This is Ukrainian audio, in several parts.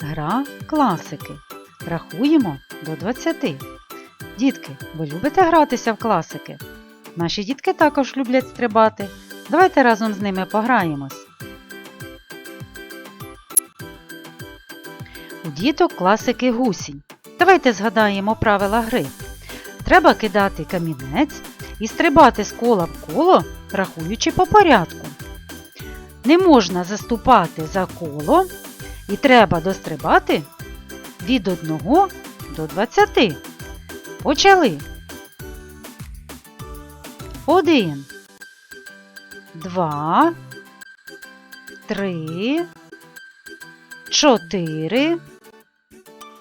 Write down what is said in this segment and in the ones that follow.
Гра класики. Рахуємо до 20. Дітки, ви любите гратися в класики? Наші дітки також люблять стрибати. Давайте разом з ними пограємось. У діток класики гусінь. Давайте згадаємо правила гри. Треба кидати камінець і стрибати з кола в коло, рахуючи по порядку. Не можна заступати за коло і треба дострибати від 1 до 20. Почали. Один, два, три, чотири,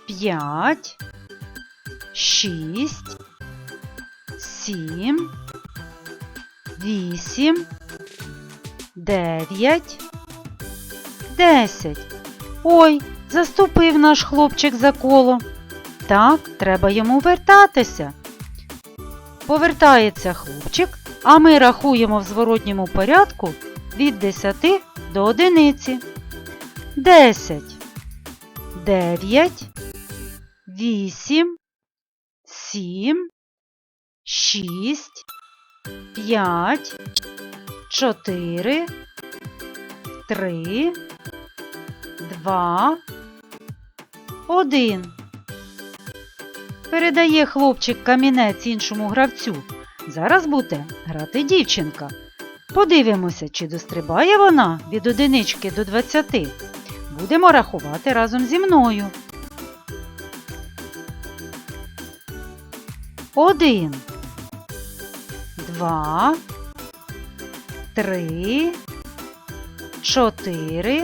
п'ять, шість, сім, вісім, дев'ять, десять. Ой, заступив наш хлопчик за коло. Так, треба йому вертатися. Повертається хлопчик, а ми рахуємо в зворотньому порядку від 10 до одиниці. 10, 9, 8, 7, 6, 5, 4, 3, 2, 1. Передає хлопчик камінець іншому гравцю. Зараз буде грати дівчинка. Подивимося, чи дострибає вона від одинички до 20. Будемо рахувати разом зі мною. Один, два, три, чотири,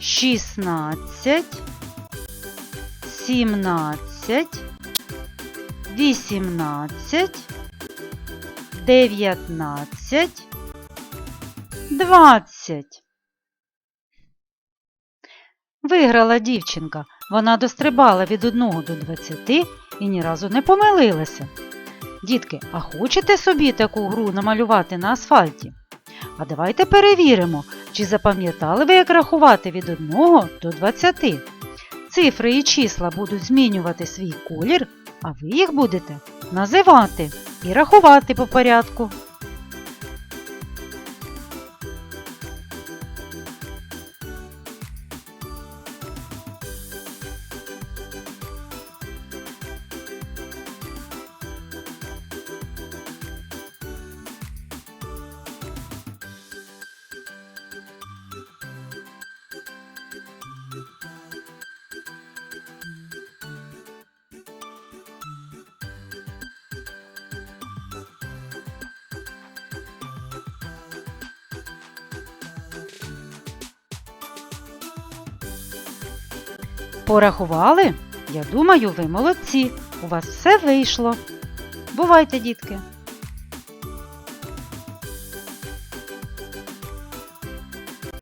шістнадцять, сімнадцять, вісімнадцять, дев'ятнадцять, двадцять. Виграла дівчинка. Вона дострибала від 1 до 20 і ні разу не помилилася. Дітки, а хочете собі таку гру намалювати на асфальті? А давайте перевіримо, чи запам'ятали ви, як рахувати від 1 до 20. Цифри і числа будуть змінювати свій колір, а ви їх будете називати і рахувати по порядку. Порахували? Я думаю, ви молодці. У вас все вийшло. Бувайте, дітки!